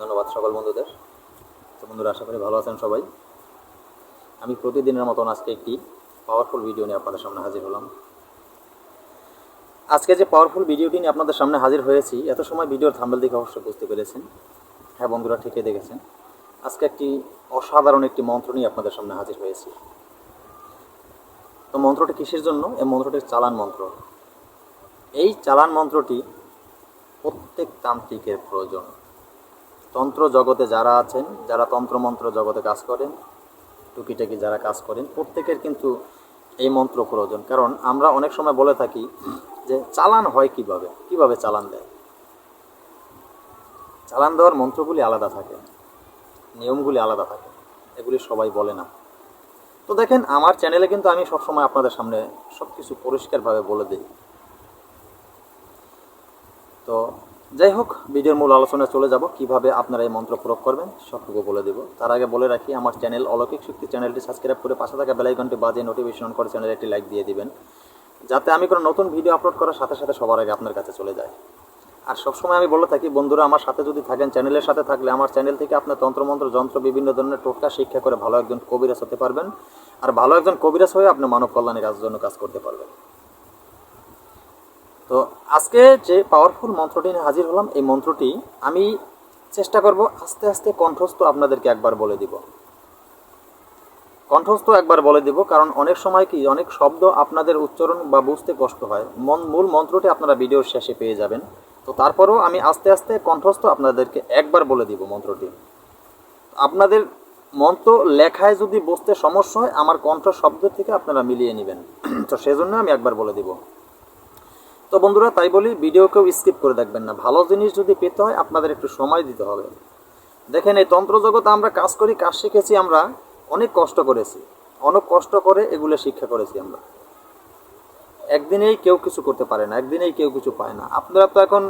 ধন্যবাদ সকল বন্ধুদের। তো বন্ধুরা, আশা করি ভালো আছেন সবাই। আমি প্রতিদিনের মতন আজকে একটি পাওয়ারফুল ভিডিও নিয়ে আপনাদের সামনে হাজির হলাম। আজকে যে পাওয়ারফুল ভিডিওটি নিয়ে আপনাদের সামনে হাজির হয়েছি, এত সময় ভিডিওর থাম্বেল দেখে অবশ্যই বুঝতে পেরেছেন। হ্যাঁ বন্ধুরা, ঠিকই দেখেছেন। আজকে একটি অসাধারণ একটি মন্ত্র নিয়ে আপনাদের সামনে হাজির হয়েছি। তো মন্ত্রটি কিসের জন্য? এই মন্ত্রটি চালান মন্ত্র। এই চালান মন্ত্রটি প্রত্যেক তান্ত্রিকের প্রয়োজন। তন্ত্র জগতে যারা আছেন, যারা তন্ত্রমন্ত্র জগতে কাজ করেন, টুকিটাকি যারা কাজ করেন, প্রত্যেকের কিন্তু এই মন্ত্র প্রয়োজন। কারণ আমরা অনেক সময় বলে থাকি যে চালান হয় কীভাবে? কীভাবে চালান দেয়? চালান দেওয়ার মন্ত্রগুলি আলাদা থাকে, নিয়মগুলি আলাদা থাকে, এগুলি সবাই বলে না। তো দেখেন, আমার চ্যানেলে কিন্তু আমি সবসময় আপনাদের সামনে সব কিছু পরিষ্কারভাবে বলে দিই। তো যাই হোক, ভিডিওর মূল আলোচনায় চলে যাব। কীভাবে আপনারা এই মন্ত্র প্রয়োগ করবেন, সবটুকু বলে দেব। তার আগে বলে রাখি, আমার চ্যানেল অলৌকিক শক্তি চ্যানেলটি সাবস্ক্রাইব করে পাশে থাকা বেলাইকনটি বাজিয়ে নোটিফিকেশন করে চ্যানেলে একটি লাইক দিয়ে দিবেন। যাতে আমি কোনো নতুন ভিডিও আপলোড করার সাথে সাথে সবার আগে আপনার কাছে চলে যায়। আর সবসময় আমি বলে থাকি, বন্ধুরা আমার সাথে যদি থাকেন, চ্যানেলের সাথে থাকলে আমার চ্যানেল থেকে আপনার তন্ত্রমন্ত্র যন্ত্র, বিভিন্ন ধরনের টোটকা শিক্ষা করে ভালো একজন কবিরাজ হতে পারবেন। আর ভালো একজন কবিরাজ হয়ে আপনি মানব কল্যাণের কাজের জন্য কাজ করতে পারবেন। তো আজকে যে পাওয়ারফুল মন্ত্রটি নিয়ে হাজির হলাম, এই মন্ত্রটি আমি চেষ্টা করব আস্তে আস্তে কণ্ঠস্থ আপনাদেরকে একবার বলে দিব। কণ্ঠস্থ একবার বলে দিব, কারণ অনেক সময় কি, অনেক শব্দ আপনাদের উচ্চারণ বা বুঝতে কষ্ট হয়। মন মূল মন্ত্রটি আপনারা ভিডিওর শেষে পেয়ে যাবেন। তো তারপরেও আমি আস্তে আস্তে কণ্ঠস্থ আপনাদেরকে একবার বলে দিব মন্ত্রটি। আপনাদের মন্ত্র লেখায় যদি বুঝতে সমস্যা হয়, আমার কণ্ঠ শব্দ থেকে আপনারা মিলিয়ে নেবেন। তো সেজন্য আমি একবার বলে দিব। তো বন্ধুরা, তাই বলি ভিডিওকেও স্কিপ করে দেখবেন না। ভালো জিনিস যদি পেতে হয়, আপনাদের একটু সময় দিতে হবে। দেখেন, এই তন্ত্র জগতে আমরা কাজ করি, কাজ শিখেছি আমরা, অনেক কষ্ট করেছি। অনেক কষ্ট করে এগুলো শিক্ষা করেছি আমরা। একদিনেই কেউ কিছু করতে পারে না, একদিনেই কেউ কিছু পায় না। আপনারা তো এখন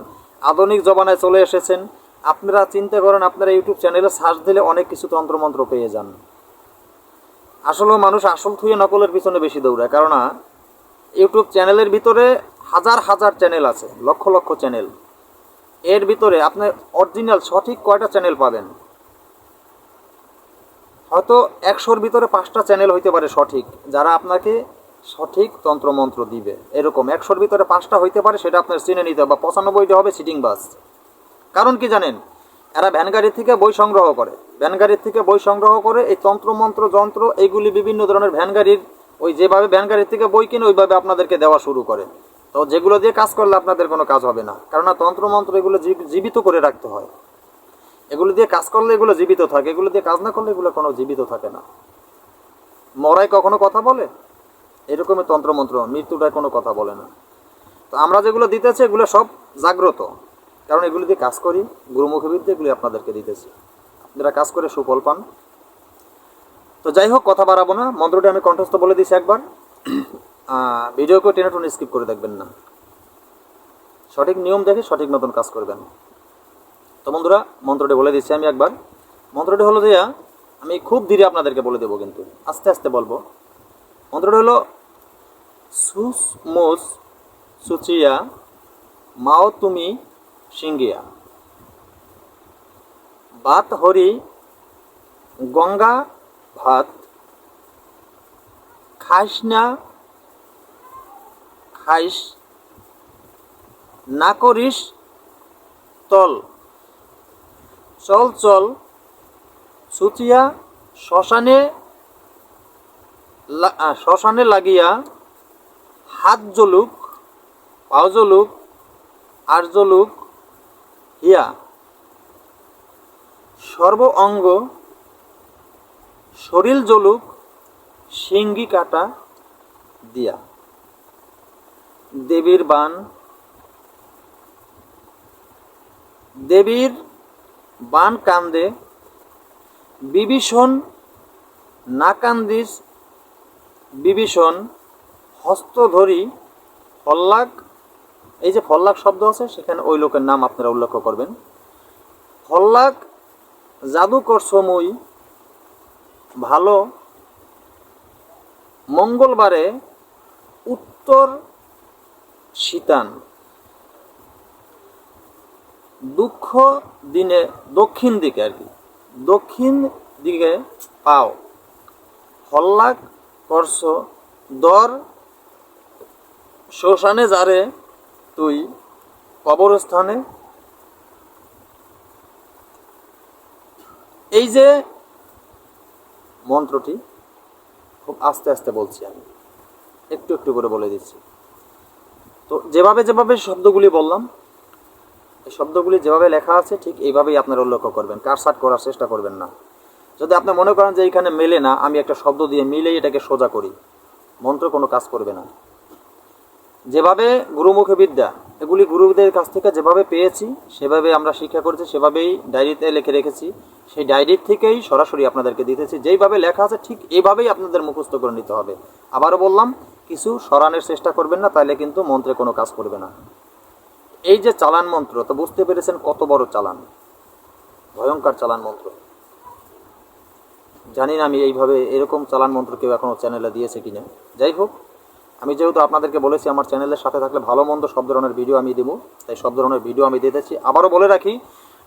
আধুনিক জমানায় চলে এসেছেন। আপনারা চিন্তা করেন, আপনারা ইউটিউব চ্যানেলে সার্চ দিলে অনেক কিছু তন্ত্রমন্ত্র পেয়ে যান। আসলেও মানুষ আসল থুয়ে নকলের পিছনে বেশি দৌড়ায়। কারণ ইউটিউব চ্যানেলের ভিতরে হাজার হাজার চ্যানেল আছে, লক্ষ লক্ষ চ্যানেল এর ভিতরে আপনি অরিজিনাল সঠিক কয়টা চ্যানেল পাবেন? হয়তো একশোর ভিতরে পাঁচটা চ্যানেল হইতে পারে সঠিক, যারা আপনাকে সঠিক তন্ত্রমন্ত্র দিবে। এরকম একশোর ভিতরে পাঁচটা হইতে পারে, সেটা আপনার চিনে নিতে হবে বা পঁচানব্বইটা হবে সিটিং বাস কারণ কি জানেন? এরা ভ্যানগাড়ি থেকে বই সংগ্রহ করে। ভ্যানগাড়ির থেকে বই সংগ্রহ করে, এই তন্ত্রমন্ত্র, যন্ত্র, এইগুলি বিভিন্ন ধরনের ভ্যানগাড়ির ওই যেভাবে ভ্যানগাড়ির থেকে বই কিনে, ওইভাবে আপনাদেরকে দেওয়া শুরু করে। তো যেগুলো দিয়ে কাজ করলে আপনাদের কোনো কাজ হবে না। কেননা তন্ত্রমন্ত্র এগুলো জীব- জীবিত করে রাখতে হয়। এগুলো দিয়ে কাজ করলে এগুলো জীবিত থাকে, এগুলো দিয়ে কাজ না করলে এগুলো কোনো জীবিত থাকে না। মরাই কখনো কথা বলে? এরকমই তন্ত্রমন্ত্র মৃত্যুটায় কোনো কথা বলে না। তো আমরা যেগুলো দিতেছি, এগুলো সব জাগ্রত। কারণ এগুলো দিয়ে কাজ করি, গুরুমুখী বিদ্যা এগুলি আপনাদেরকে দিতেছি। আপনারা কাজ করে সুফল পান। তো যাই হোক, কথা বাড়াবো না। মন্ত্রটি আমি কণ্ঠস্থ বলে দিছি একবার। আহ, ভিডিওকেও টেনে টুনে স্কিপ করে দেখবেন না। সঠিক নিয়ম দেখে সঠিক মতন কাজ করবেন। তো বন্ধুরা মন্ত্রটি বলে দিচ্ছি আমি একবার। মন্ত্রটি হলো যে আমি খুব ধীরে আপনাদেরকে বলে দেবো কিন্তু আস্তে আস্তে বলব। মন্ত্রটি হলো সুস মুস সুচিয়া মাও তুমি সিঙ্গিয়া। বাত হরি গঙ্গা ভাত খাইস না খাইস, না করিস তল চল চল। সুচিয়া শ্মশানে শ্মশানে লাগিয়া হাত জলুক পাও জলুক আর জলুক হিয়া সর্ব অঙ্গ, শরীর জলুক সিঙ্গি কাটা দিয়া। দেবীর বান দেবীর বান কান্দে, বিভীষণ না কান্দিস বিভীষণ হস্ত ধরি ফল্লাক, এই যে ফল্লাক শব্দ আছে, সেখানে ওই লোকের নাম আপনারা উল্লেখ করবেন। ফল্লাক জাদুকর সময় ভালো মঙ্গলবারে উত্তর শীতান। দুঃখ দিনে দক্ষিণ দিকে আর কি। দক্ষিণ দিকে পাও। হল্লাক করছ, দর শ্মশানে যারে তুই কবরস্থানে। এই যে মন্ত্রটি, খুব আস্তে আস্তে বলছি আমি। একটু একটু করে বলে দিচ্ছি। তো যেভাবে যেভাবে শব্দগুলি বললাম, এই শব্দগুলি যেভাবে লেখা আছে, ঠিক এইভাবেই আপনারা লক্ষ্য করবেন। কারসাট করার চেষ্টা করবেন না। যদি আপনি মনে করেন যে এইখানে মেলে না, আমি একটা শব্দ দিয়ে মিলেই এটাকে সোজা করি, মন্ত্র কোনো কাজ করবে না। যেভাবে গুরুমুখী বিদ্যা এগুলি গুরুদের কাছ থেকে যেভাবে পেয়েছি, সেভাবে আমরা শিক্ষা করেছি, সেভাবেই ডায়েরিতে লিখে রেখেছি। সেই ডায়েরির থেকেই সরাসরি আপনাদেরকে দিতেছি। যেইভাবে লেখা আছে, ঠিক এইভাবেই আপনাদের মুখস্থ করে নিতে হবে। আবারও বললাম, কিছু সরানোর চেষ্টা করবেন না তাহলে কিন্তু মন্ত্রে কোনো কাজ করবে না। এই যে চালান মন্ত্র, তো বুঝতে পেরেছেন কত বড় চালান? ভয়ঙ্কর চালান মন্ত্র। জানি না আমি এইভাবে এরকম চালান মন্ত্র কেউ এখনও চ্যানেলে দিয়েছে কিনা। যাই হোক আমি যেহেতু আপনাদেরকে বলেছি আমার চ্যানেলের সাথে থাকলে ভালো মন্দ সব ধরনের ভিডিও আমি দেবো, তাই সব ধরনের ভিডিও আমি দিতেছি আবারও বলে রাখি,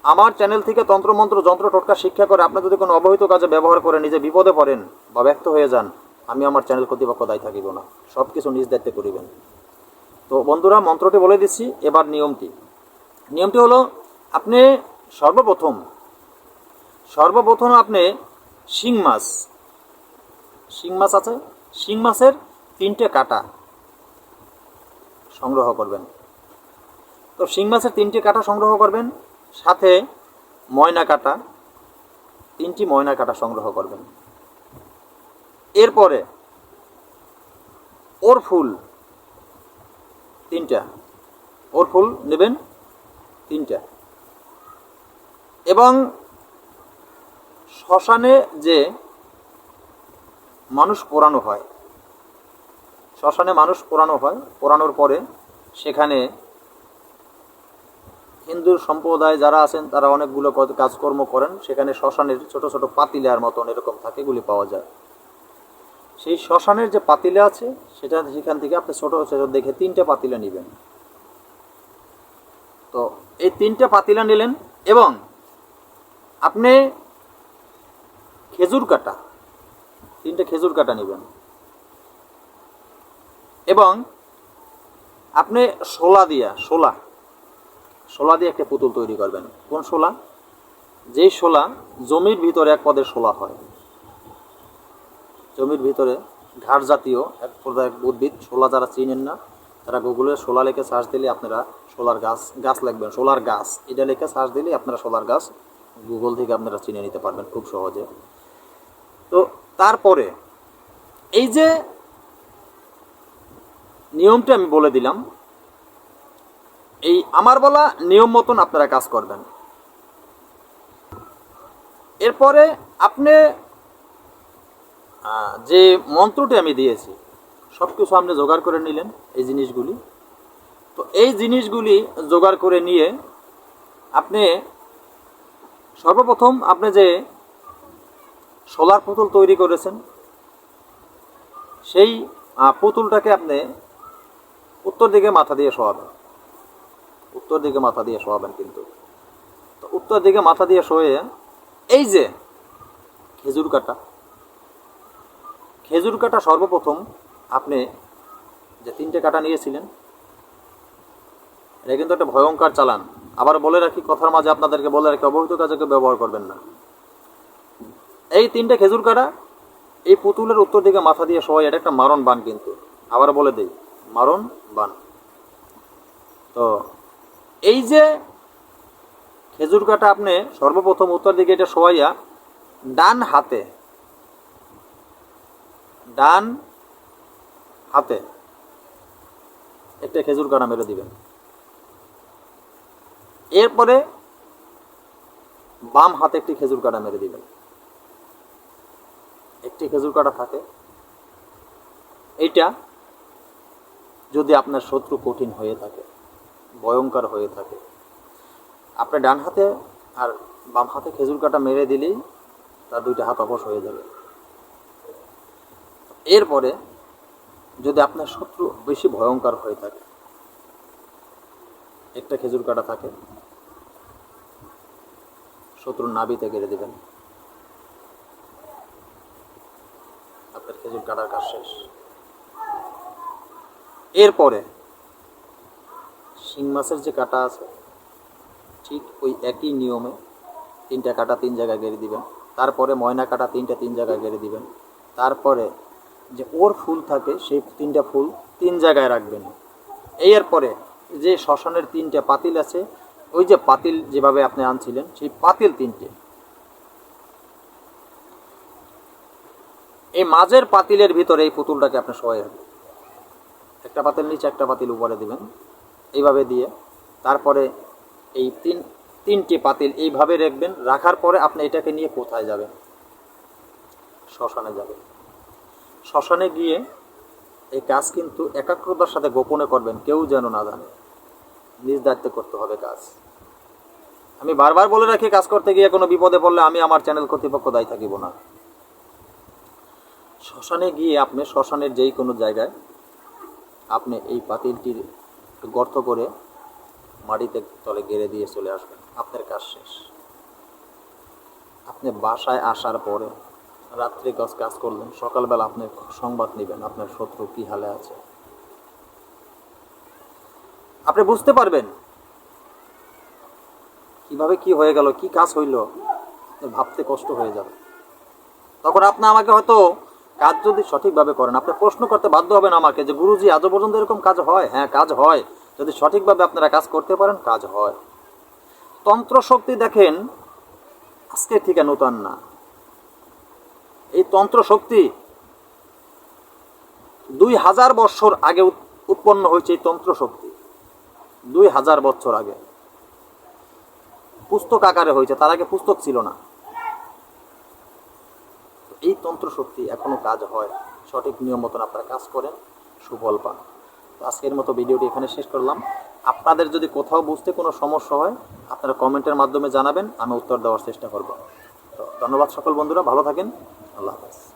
আমার চ্যানেল থেকে তন্ত্রমন্ত্র, যন্ত্র, টোটকা শিক্ষা করে আপনি যদি কোনো অবহিত কাজে ব্যবহার করে নিজে বিপদে পড়েন বা ব্যক্ত হয়ে যান, আমি আমার চ্যানেল কর্তৃপক্ষ দায়ী থাকিব না। সব কিছু নিজ দায়িত্বে করিবেন। তো বন্ধুরা, মন্ত্রটি বলে দিচ্ছি, এবার নিয়মটি। নিয়মটি হলো, আপনি সর্বপ্রথম সর্বপ্রথম আপনি শিং মাছ শিং মাছ আছে? শিং মাছের তিনটে কাটা সংগ্রহ করবেন। তো শিং মাছের তিনটে কাটা সংগ্রহ করবেন, সাথে ময়না কাটা, তিনটি ময়না কাটা সংগ্রহ করবেন। এরপরে ওর ফুল তিনটা, ওর ফুল নেবেন তিনটা। এবং শ্মশানে যে মানুষ পোড়ানো হয় শ্মশানে মানুষ পোড়ানো হয়, পোড়ানোর পরে সেখানে হিন্দু সম্প্রদায় যারা আছেন, তারা অনেকগুলো কাজকর্ম করেন। সেখানে শ্মশানের ছোট ছোট পাতিলার মতন এরকম থাকে, এগুলি পাওয়া যায়। সেই শ্মশানের যে পাতিলা আছে, সেটা সেখান থেকে আপনি ছোট ছোট দেখে তিনটে পাতিলা নেবেন। তো এই তিনটে পাতিলা নিলেন এবং আপনি খেজুর কাটা, তিনটে খেজুর কাটা নেবেন। এবং আপনি শোলা দিয়া, শোলা শোলা দিয়ে একটা পুতুল তৈরি করবেন। কোন শোলা? যেই শোলা জমির ভিতরে এক পদের শোলা হয়। জমির ভিতরে ঘাট জাতীয় এক প্রকার উদ্ভিদ, শোলা যারা চিনেন না, তারা গুগলে শোলা লেখে সার্চ দিলে আপনারা শোলার গাছ গাছ লাগবেন শোলার গাছ। এটা লেখে সার্চ দিলে আপনারা শোলার গাছ গুগল থেকে আপনারা চিনে নিতে পারবেন খুব সহজে। তো তারপরে এই যে নিয়মটা আমি বলে দিলাম। এই আমার বলা নিয়ম মতন আপনারা কাজ করবেন। এরপরে আপনি যে মন্ত্রটি আমি দিয়েছি সব কিছু আপনি জোগাড় করে নিলেন এই জিনিসগুলি। তো এই জিনিসগুলি জোগাড় করে নিয়ে আপনি সর্বপ্রথম আপনি যে সোলার পুতুল তৈরি করেছেন, সেই পুতুলটাকে আপনি উত্তর দিকে মাথা দিয়ে শোয়াবেন। উত্তর দিকে মাথা দিয়ে শোয়াবেন কিন্তু। তো উত্তর দিকে মাথা দিয়ে শোয়ে এই যে খেজুর কাটা। খেজুর কাটা সর্বপ্রথম আপনি যে তিনটে কাটা নিয়েছিলেন, এটা কিন্তু একটা ভয়ঙ্কর চালান। আবার বলে রাখি, কথার মাঝে আপনাদেরকে বলে রাখি, অবহিত কাজে ব্যবহার করবেন না। এই তিনটে খেজুর কাটা এই পুতুলের উত্তর দিকে মাথা দিয়ে সবাই এটা একটা মারণ বান কিন্তু। আবার বলে দেই মারণ বান। তো এই যে খেজুর কাটা আপনি সর্বপ্রথম উত্তর দিকে এটা শোয়াইয়া ডান হাতে ডান হাতে একটা খেজুর কাটা মেরে দিবেন। এরপরে বাম হাতে একটি খেজুর কাটা মেরে দিবেন। একটি খেজুর কাটা থাকে। এইটা যদি আপনার শত্রু কঠিন হয়ে থাকে, ভয়ঙ্কর হয়ে থাকে, আপনি ডান হাতে আর বাম হাতে খেজুর কাটা মেরে দিলেই তার দুইটা হাত অবশ হয়ে যাবে। এরপরে যদি আপনার শত্রু বেশি ভয়ঙ্কর হয়ে থাকে, একটা খেজুর কাটা থাকে, শত্রুর নাবিতে গেড়ে দেবেন। আপনার খেজুর কাটার কাজ শেষ। এরপরে শিং মাছের যে কাটা আছে, ঠিক ওই একই নিয়মে তিনটা কাটা তিন জায়গায় গেড়ে দিবেন। তারপরে ময়না কাটা তিনটা তিন জায়গায় গেড়ে দিবেন। তারপরে যে ওর ফুল থাকে, সেই তিনটা ফুল তিন জায়গায় রাখবেন। এরপরে যে শ্মশানের তিনটে পাতিল আছে, ওই যে পাতিল যেভাবে আপনি আনছিলেন, সেই পাতিল তিনটে। এই মাঝের পাতিলের ভিতরে এই পুতুলটাকে আপনি সবাই রাখবেন। একটা পাতিল নিচে, একটা পাতিল উপরে দিবেন। এইভাবে দিয়ে তারপরে এই তিন, তিনটি পাতিল এইভাবে রাখবেন, রাখার পরে আপনি এটাকে নিয়ে কোথায় যাবেন? শ্মশানে যাবেন। শ্মশানে গিয়ে এই কাজ কিন্তু একাগ্রতার সাথে গোপনে করবেন, কেউ যেন না জানে। নিজ দায়িত্বে করতে হবে কাজ। আমি বারবার বলে রাখি, কাজ করতে গিয়ে কোনো বিপদে পড়লে আমি আমার চ্যানেল কর্তৃপক্ষ দায়ী থাকিব না। শ্মশানে গিয়ে আপনি, শ্মশানের যেই কোনো জায়গায় আপনি এই পাতিলটির গর্ত করে মাটিতে তলে গেড়ে দিয়ে চলে আসবেন। আপনার কাজ শেষ। আপনি বাসায় আসার পরে রাত্রে কাজ কাজ করলেন, সকালবেলা আপনি সংবাদ নেবেন আপনার শত্রু কি হালে আছে। আপনি বুঝতে পারবেন কীভাবে কি হয়ে গেল, কি কাজ হইল ভাবতে কষ্ট হয়ে যাবে। তখন আপনি আমাকে হয়তো কাজ যদি সঠিকভাবে করেন, আপনি প্রশ্ন করতে বাধ্য হবেন আমাকে যে, গুরুজি, আজও পর্যন্ত এরকম কাজ হয়? হ্যাঁ কাজ হয়। যদি সঠিকভাবে আপনারা কাজ করতে পারেন, কাজ হয়। তন্ত্র শক্তি দেখেন আজকে থেকে নতুন না। এই তন্ত্র শক্তি দুই হাজার বছর আগে উৎপন্ন হয়েছে এই তন্ত্র শক্তি দুই হাজার বছর আগে। পুস্তক আকারে হয়েছে, তার আগে পুস্তক ছিল না। এই তন্ত্র শক্তি এখনও কাজ হয়। সঠিক নিয়ম মতন আপনারা কাজ করেন। সুফল পান আজকের মতো ভিডিওটি এখানে শেষ করলাম। আপনাদের যদি কোথাও বুঝতে কোনো সমস্যা হয়, আপনারা কমেন্টের মাধ্যমে জানাবেন, আমি উত্তর দেওয়ার চেষ্টা করব। তো ধন্যবাদ সকল বন্ধুরা, ভালো থাকেন। আল্লাহ হাফেজ।